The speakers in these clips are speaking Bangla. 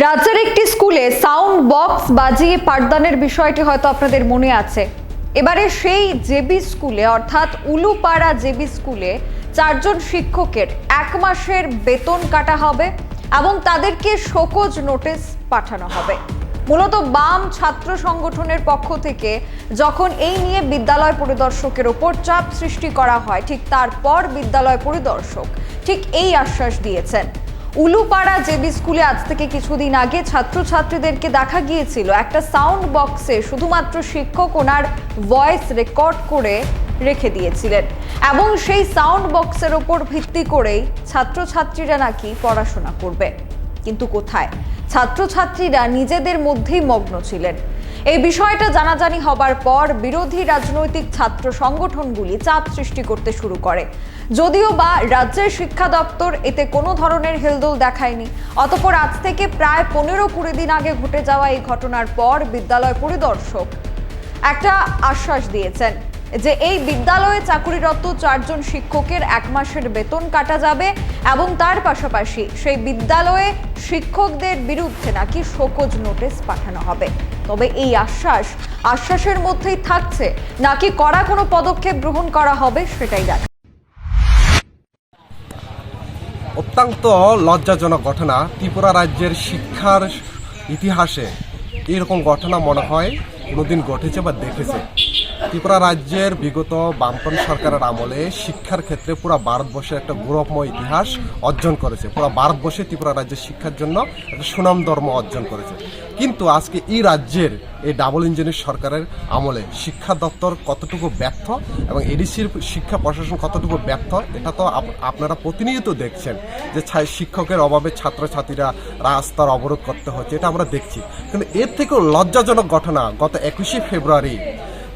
রাজ্যের একটি স্কুলে সাউন্ড বক্স বাজিয়ে পাঠদানের বিষয়টি হয়তো আপনাদের মনে আছে। এবারে সেই জেবি স্কুলে, অর্থাৎ উলুপাড়া জেবি স্কুলে চারজন শিক্ষকের এক মাসের বেতন কাটা হবে এবং তাদেরকে শোকজ নোটিশ পাঠানো হবে। মূলত বাম ছাত্র সংগঠনের পক্ষ থেকে যখন এই নিয়ে বিদ্যালয় পরিদর্শকের ওপর চাপ সৃষ্টি করা হয়, ঠিক তারপর বিদ্যালয় পরিদর্শক ঠিক এই আশ্বাস দিয়েছেন। উলুপাড়া জেবি স্কুলে আজ থেকে কিছুদিন আগে ছাত্রছাত্রীদেরকে দেখা গিয়েছিল। একটা সাউন্ড বক্সে শুধুমাত্র শিক্ষক ওনার ভয়েস রেকর্ড করে রেখে দিয়েছিলেন। এবং সেই সাউন্ড বক্সের ওপর ভিত্তি করেই ছাত্রছাত্রীরা নাকি পড়াশোনা করবে। কিন্তু কোথায়? ছাত্রছাত্রীরা নিজেদের মধ্যেই মগ্ন ছিলেন। এই বিষয়টা জানাজানি হবার পর বিরোধী রাজনৈতিক ছাত্র সংগঠনগুলি চাপ সৃষ্টি করতে শুরু করে। যদিও বা রাজ্যের শিক্ষা দপ্তর এতে কোনো ধরনের হেলদোল দেখায়নি। অতপর আজ থেকে প্রায় পনেরো কুড়ি দিন আগে ঘটে যাওয়া এই ঘটনার পর বিদ্যালয় পরিদর্শক একটা আশ্বাস দিয়েছেন। যে এই বিদ্যালয়ে চাকুরিরত চারজন শিক্ষকের এক মাসের বেতন কাটা যাবে এবং তার পাশাপাশি সেই বিদ্যালয়ে শিক্ষকদের বিরুদ্ধে নাকি শোকজ নোটিশ পাঠানো হবে। তবে এই আশ্বাস, আশ্বাসের মধ্যেই থাকছে নাকি কড়া কোনো পদক্ষেপ গ্রহণ করা হবে সেটাই দেখা অত্যন্ত লজ্জাজনক ঘটনা ত্রিপুরা রাজ্যের শিক্ষার ইতিহাসে। এরকম ঘটনা মনে হয়? কোনোদিন ঘটেছে বা দেখেছে? ত্রিপুরা রাজ্যের বিগত বামপন সরকারের আমলে শিক্ষার ক্ষেত্রে পুরো ভারতবর্ষের একটা গৌরবময় ইতিহাস অর্জন করেছে। পুরো ভারতবর্ষে ত্রিপুরা রাজ্যের শিক্ষার জন্য একটা সুনাম ধর্ম অর্জন করেছে। কিন্তু আজকে এই রাজ্যের এই ডাবল ইঞ্জিনের সরকারের আমলে শিক্ষা দপ্তর কতটুকু ব্যর্থ এবং এডিসির শিক্ষা প্রশাসন কতটুকু ব্যর্থ, এটা তো আপ- আপনারা প্রতিনিয়ত দেখছেন যে শিক্ষকের অভাবে ছাত্রছাত্রীরা রাস্তার অবরোধ করতে হচ্ছে, এটা আমরা দেখছি। কিন্তু এর থেকেও লজ্জাজনক ঘটনা গত একুশে ফেব্রুয়ারি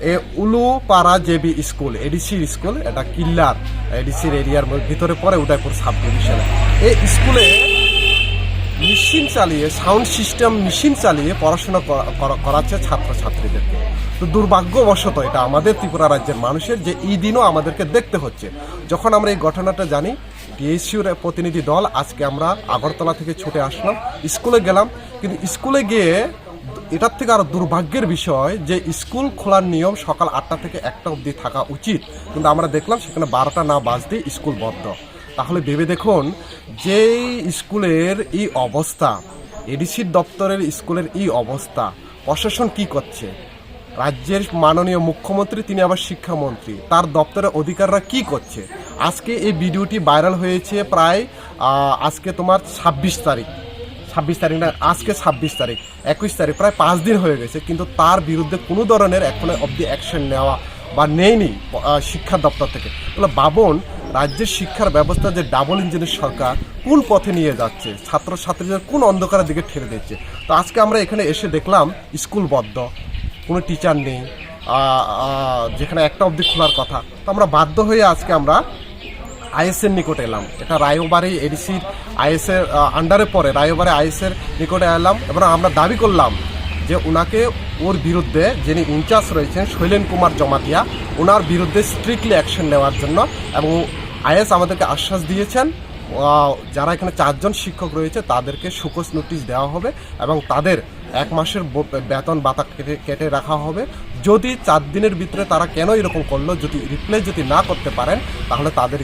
এ উলুপাড়া জেবি স্কুল এডিসির স্কুল, এটা কিল্লার, এডিসির এরিয়ার ভিতরে পড়ে উদয়পুর সাব ডিভিশনে। এই স্কুলে মেশিন চালিয়ে, সাউন্ড সিস্টেম মেশিন চালিয়ে পড়াশোনা করা- করা- করাচ্ছে ছাত্রছাত্রীদেরকে। তো দুর্ভাগ্যবশত এটা আমাদের ত্রিপুরা রাজ্যের মানুষের যে এই দিনও আমাদেরকে দেখতে হচ্ছে। যখন আমরা এই ঘটনাটা জানি ডিএসইউর প্রতিনিধি দল আজকে আমরা আগরতলা থেকে ছুটে আসলাম, স্কুলে গেলাম, কিন্তু স্কুলে গিয়ে এটার থেকে আরও দুর্ভাগ্যের বিষয় যে স্কুল খোলার নিয়ম সকাল আটটা থেকে একটা অবধি থাকা উচিত। কিন্তু আমরা দেখলাম সেখানে বারোটা না বাজতেই স্কুল বন্ধ। তাহলে ভেবে দেখুন যে স্কুলের এই অবস্থা এডিসির দপ্তরের স্কুলের এই অবস্থা, প্রশাসন কি করছে? রাজ্যের মাননীয় মুখ্যমন্ত্রী, তিনি আবার শিক্ষামন্ত্রী, তার দপ্তরের অধিকাররা কি করছে? আজকে এই ভিডিওটি ভাইরাল হয়েছে প্রায় আজকে তোমার ছাব্বিশ তারিখ। ছাব্বিশ তারিখ না, আজকে ছাব্বিশ তারিখ, একুশ তারিখ, প্রায় পাঁচ দিন হয়ে গেছে, কিন্তু তার বিরুদ্ধে কোনো ধরনের এখনও অবধি অ্যাকশন নেওয়া বা নেয়নি শিক্ষা দপ্তর থেকে। তাহলে বাবন, রাজ্যের শিক্ষার ব্যবস্থা যে ডাবল ইঞ্জিনের সরকার কোন পথে নিয়ে যাচ্ছে, ছাত্রছাত্রীদের কোন অন্ধকারের দিকে ঠেলে দিচ্ছে? তো আজকে আমরা এখানে এসে দেখলাম স্কুল বদ্ধ, কোনো টিচার নেই যেখানে একটা অবধি খোলার কথা। তো আমরা বাধ্য হয়ে আজকে আমরা আইএসের নিকটে এলাম। এটা রায়বাড়ি এডিসির আইএসের আন্ডারে পরে রায়বাড়ি আইএসের নিকটে এলাম এবং আমরা দাবি করলাম যে ওনাকে ওর বিরুদ্ধে যিনি ইনচার্জ রয়েছেন শৈলেন কুমার জমাতিয়া, ওনার বিরুদ্ধে স্ট্রিক্টলি অ্যাকশন নেওয়ার জন্য এবং আইএস আমাদেরকে আশ্বাস দিয়েছেন যারা এখানে চারজন শিক্ষক রয়েছে তাদেরকে সুকোষ নোটিশ দেওয়া হবে এবং তাদের এক মাসের বেতন বাতা কেটে কেটে রাখা হবে। যদি চার দিনের ভিতরে তারা কেন এরকম করল, যদি রিপ্লেস যদি না করতে পারেন, তাহলে তাদের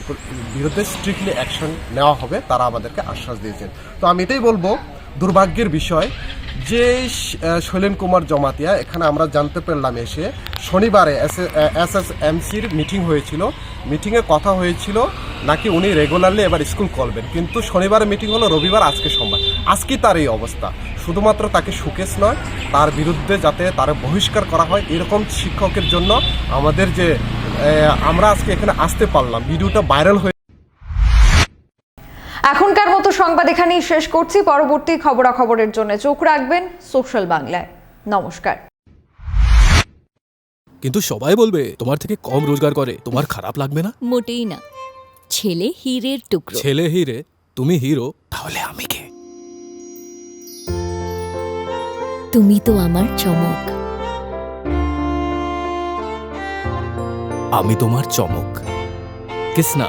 বিরুদ্ধে স্ট্রিক্টলি অ্যাকশন নেওয়া হবে, তারা আমাদেরকে আশ্বাস দিয়েছেন। তো আমি এটাই বলব, দুর্ভাগ্যের বিষয় যে শৈলেন কুমার জমাতিয়া, এখানে আমরা জানতে পারলাম এসে। শনিবারে এস এস এমসির মিটিং হয়েছিল। মিটিংয়ে কথা হয়েছিল, নাকি উনি রেগুলারলি এবার স্কুল করবেন। কিন্তু শনিবারে মিটিং হলো রবিবার, আজকে সোমবার। আজকে তার এই অবস্থা। শুধুমাত্র তাকে সুকেশ নয়, তার বিরুদ্ধে যাতে তার বহিষ্কার করা হয়, এরকম শিক্ষকের জন্য আমাদের যে আমরা আজকে এখানে আসতে পারলাম। ভিডিওটা ভাইরাল হয়ে এখনকার মতো সংবাদ এখানেই শেষ করছি। পরবর্তী খবরাখবরের জন্য চোখ রাখবেন সোশ্যাল বাংলায়। নমস্কার। কিন্তু সবাই বলবে তোমার থেকে কম রোজগার করে তোমার খারাপ লাগবে না? মোটেই না। ছেলে হীরের টুকরো। ছেলে হিরে তুমি হিরো তাহলে আমি কে? তুমি তো আমার চমক। আমি তোমার চমক। কিসনা